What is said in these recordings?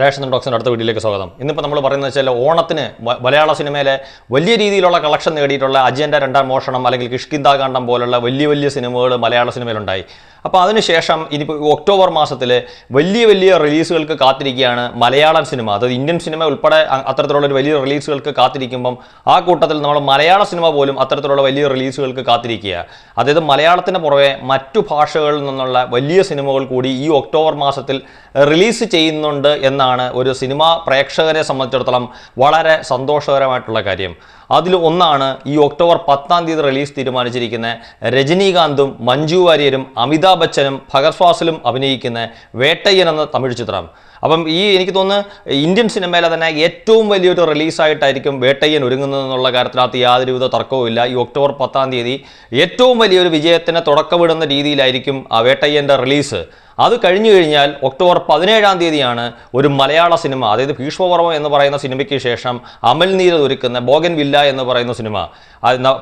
രേഷൻ ഡോക്സിന്റെ അടുത്ത വീഡിയോയിലേക്ക് സ്വാഗതം. ഇന്നിപ്പോൾ നമ്മൾ പറയുന്നത് വെച്ചാൽ ഓണത്തിന് മലയാള സിനിമയിലെ വലിയ രീതിയിലുള്ള കളക്ഷൻ നേടിയിട്ടുള്ള അജയന്റെ രണ്ടാം മോഷണം അല്ലെങ്കിൽ കിഷ്കിന്താകാന്ഡം പോലുള്ള വലിയ വലിയ സിനിമകൾ മലയാള സിനിമയിലുണ്ടായി. അപ്പോൾ അതിനുശേഷം ഇനിയിപ്പോൾ ഒക്ടോബർ മാസത്തിൽ വലിയ വലിയ റിലീസുകൾക്ക് കാത്തിരിക്കുകയാണ് മലയാളം സിനിമ. അതായത് ഇന്ത്യൻ സിനിമ ഉൾപ്പെടെ അത്തരത്തിലുള്ള വലിയ റിലീസുകൾക്ക് കാത്തിരിക്കുമ്പം ആ കൂട്ടത്തിൽ നമ്മൾ മലയാള സിനിമ പോലും അത്തരത്തിലുള്ള വലിയ റിലീസുകൾക്ക് കാത്തിരിക്കുക അതായത് മലയാളത്തിന് പുറമെ മറ്റു ഭാഷകളിൽ നിന്നുള്ള വലിയ സിനിമകൾ കൂടി ഈ ഒക്ടോബർ മാസത്തിൽ റിലീസ് ചെയ്യുന്നുണ്ട് എന്നാണ് ഒരു സിനിമ പ്രേക്ഷകരെ സംബന്ധിച്ചിടത്തോളം വളരെ സന്തോഷകരമായിട്ടുള്ള കാര്യം. അതിൽ ഒന്നാണ് ഈ ഒക്ടോബർ പത്താം തീയതി റിലീസ് തീരുമാനിച്ചിരിക്കുന്ന രജനീകാന്തും മഞ്ജു വാര്യരും അമിതാഭ് ബച്ചനും ഫഗർ ഫാസിലും അഭിനയിക്കുന്ന വേട്ടയ്യൻ എന്ന തമിഴ് ചിത്രം. അപ്പം ഈ എനിക്ക് തോന്നുന്നു ഇന്ത്യൻ സിനിമയിലെ തന്നെ ഏറ്റവും വലിയൊരു റിലീസായിട്ടായിരിക്കും വേട്ടയ്യൻ ഒരുങ്ങുന്നതെന്നുള്ള കാര്യത്തിനകത്ത് യാതൊരുവിധ തർക്കവുമില്ല ഈ ഒക്ടോബർ പത്താം തീയതി ഏറ്റവും വലിയൊരു വിജയത്തിന് തുടക്കമിടുന്ന രീതിയിലായിരിക്കും ആ വേട്ടയ്യന്റെ റിലീസ്. അത് കഴിഞ്ഞു കഴിഞ്ഞാൽ ഒക്ടോബർ പതിനേഴാം തീയതിയാണ് ഒരു മലയാള സിനിമ അതായത് ഭീഷ്മപർവം എന്ന് പറയുന്ന സിനിമയ്ക്ക് ശേഷം അമൽ നീരത് ഒരുക്കുന്ന ബോഗൻ വില്ല എന്ന് പറയുന്ന സിനിമ.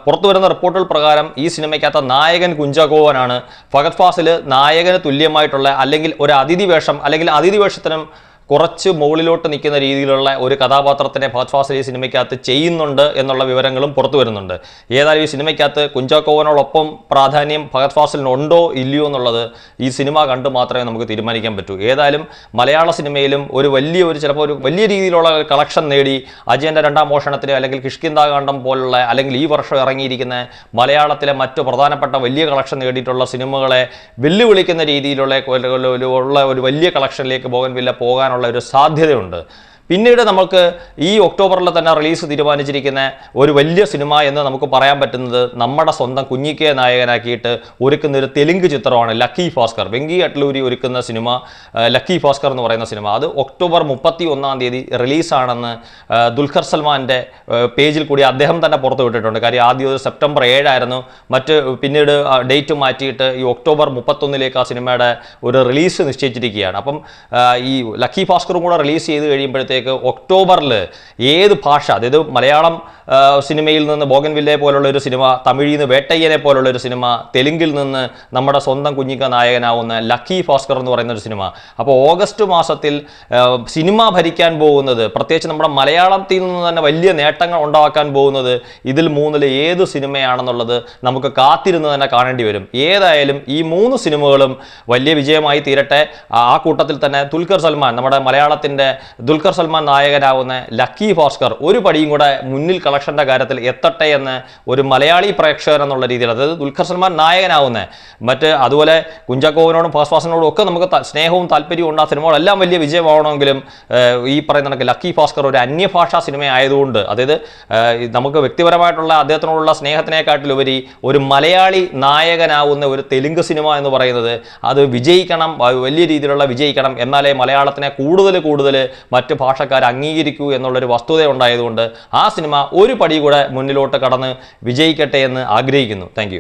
പുറത്തു വരുന്ന റിപ്പോർട്ടുകൾ പ്രകാരം ഈ സിനിമയ്ക്കകത്ത നായകൻ കുഞ്ചാക്കോവനാണ്. ഫഗത് ഫാസിൽ നായകന് തുല്യമായിട്ടുള്ള അല്ലെങ്കിൽ ഒരു അതിഥി വേഷം അല്ലെങ്കിൽ അതിഥി വേഷത്തിനും കുറച്ച് മുകളിലോട്ട് നിൽക്കുന്ന രീതിയിലുള്ള ഒരു കഥാപാത്രത്തിനെ ഭാജ്വാസലി സിനിമയ്ക്കകത്ത് ചെയ്യുന്നുണ്ട് എന്നുള്ള വിവരങ്ങളും പുറത്തു വരുന്നുണ്ട്. ഏതായാലും ഈ സിനിമയ്ക്കകത്ത് കുഞ്ചാക്കോവനോടൊപ്പം പ്രാധാന്യം ഭഗത് ഫാസലിനുണ്ടോ ഇല്ലയോ എന്നുള്ളത് ഈ സിനിമ കണ്ട് മാത്രമേ നമുക്ക് തീരുമാനിക്കാൻ പറ്റൂ. ഏതായാലും മലയാള സിനിമയിലും ഒരു വലിയ ഒരു ചിലപ്പോൾ ഒരു വലിയ രീതിയിലുള്ള കളക്ഷൻ നേടി അജയന്റെ രണ്ടാം മോഷണത്തിന് അല്ലെങ്കിൽ കിഷ്കിന്താകാന്ഡം പോലുള്ള അല്ലെങ്കിൽ ഈ വർഷം ഇറങ്ങിയിരിക്കുന്ന മലയാളത്തിലെ മറ്റു പ്രധാനപ്പെട്ട വലിയ കളക്ഷൻ നേടിയിട്ടുള്ള സിനിമകളെ വെല്ലുവിളിക്കുന്ന രീതിയിലുള്ള ഒരു വലിയ കളക്ഷനിലേക്ക് ബോഗൻവില്ല പോകാനുള്ള ഒരു സാധ്യതയുണ്ട്. പിന്നീട് നമുക്ക് ഈ ഒക്ടോബറിൽ തന്നെ റിലീസ് തീരുമാനിച്ചിരിക്കുന്ന ഒരു വലിയ സിനിമ എന്ന് നമുക്ക് പറയാൻ പറ്റുന്നത് നമ്മുടെ സ്വന്തം കുഞ്ഞിക്കയെ നായകനാക്കിയിട്ട് ഒരുക്കുന്ന ഒരു തെലുങ്ക് ചിത്രമാണ് ലക്കി ഭാസ്കർ. വെങ്കി അട്ലൂരി ഒരുക്കുന്ന സിനിമ ലക്കി ഭാസ്കർ എന്ന് പറയുന്ന സിനിമ. അത് ഒക്ടോബർ മുപ്പത്തി ഒന്നാം തീയതി റിലീസാണെന്ന് ദുൽഖർ സൽമാന്റെ പേജിൽ കൂടി അദ്ദേഹം തന്നെ പുറത്തു വിട്ടിട്ടുണ്ട്. കാര്യം ആദ്യം സെപ്റ്റംബർ ഏഴായിരുന്നു. മറ്റ് പിന്നീട് ഡേറ്റ് മാറ്റിയിട്ട് ഈ ഒക്ടോബർ മുപ്പത്തൊന്നിലേക്ക് ആ സിനിമയുടെ ഒരു റിലീസ് നിശ്ചയിച്ചിരിക്കുകയാണ്. അപ്പം ഈ ലക്കി ഭാസ്കറും കൂടെ റിലീസ് ചെയ്ത് കഴിയുമ്പോഴത്തേക്ക് ഒക്ടോബറിൽ ഏത് ഭാഷ അതായത് മലയാളം സിനിമയിൽ നിന്ന് ബോഗൻവില്ലെ പോലുള്ള ഒരു സിനിമ തമിഴിൽ നിന്ന് വേട്ടയ്യനെ പോലുള്ള ഒരു സിനിമ തെലുങ്കിൽ നിന്ന് നമ്മുടെ സ്വന്തം കുഞ്ഞിക്ക നായകനാവുന്ന ലക്കി ഭാസ്കർ എന്ന് പറയുന്ന ഒരു സിനിമ. അപ്പോൾ ഓഗസ്റ്റ് മാസത്തിൽ സിനിമ ഭരിക്കാൻ പോകുന്നത് പ്രത്യേകിച്ച് നമ്മുടെ മലയാളത്തിൽ നിന്ന് തന്നെ വലിയ നേട്ടങ്ങൾ ഉണ്ടാക്കാൻ പോകുന്നത് ഇതിൽ മൂന്നിൽ ഏത് സിനിമയാണെന്നുള്ളത് നമുക്ക് കാത്തിരുന്ന് തന്നെ കാണേണ്ടി വരും. ഏതായാലും ഈ മൂന്ന് സിനിമകളും വലിയ വിജയമായി തീരട്ടെ. ആ കൂട്ടത്തിൽ തന്നെ ദുൽഖർ സൽമാൻ നമ്മുടെ മലയാളത്തിന്റെ ദുൽഖർ സൽമാൻ നായകനാവുന്ന ലക്കി ഭാസ്കർ ഒരു പടിയും കൂടെ മുന്നിൽ കളക്ഷന്റെ കാര്യത്തിൽ എത്തട്ടെ എന്ന് ഒരു മലയാളി പ്രേക്ഷകൻ എന്നുള്ള രീതിയിൽ അതായത് ദുൽഖർ സൽമാൻ നായകനാവുന്ന മറ്റ് അതുപോലെ കുഞ്ചാക്കോവിനോടും ഫാസ്ഫാസിനോടും ഒക്കെ നമുക്ക് സ്നേഹവും താല്പര്യവും ഉണ്ട് ആ സിനിമകളെല്ലാം വലിയ വിജയമാവണമെങ്കിലും ഈ പറയുന്ന കണക്ക് ലക്കി ഭാസ്കർ ഒരു അന്യഭാഷാ സിനിമ ആയതുകൊണ്ട് അതായത് നമുക്ക് വ്യക്തിപരമായിട്ടുള്ള അദ്ദേഹത്തിനോടുള്ള സ്നേഹത്തിനെക്കാട്ടിലുപരി ഒരു മലയാളി നായകനാവുന്ന ഒരു തെലുങ്ക് സിനിമ എന്ന് പറയുന്നത് അത് വിജയിക്കണം വലിയ രീതിയിലുള്ള വിജയിക്കണം എന്നാലേ മലയാളത്തിനെ കൂടുതൽ കൂടുതൽ മറ്റ് ഭാഷക്കാർ അംഗീകരിക്കൂ എന്നുള്ളൊരു വസ്തുത ഉണ്ടായതുകൊണ്ട് ആ സിനിമ ഒരു പടി കൂടെ മുന്നിലോട്ട് കടന്ന് വിജയിക്കട്ടെ എന്ന് ആഗ്രഹിക്കുന്നു. താങ്ക്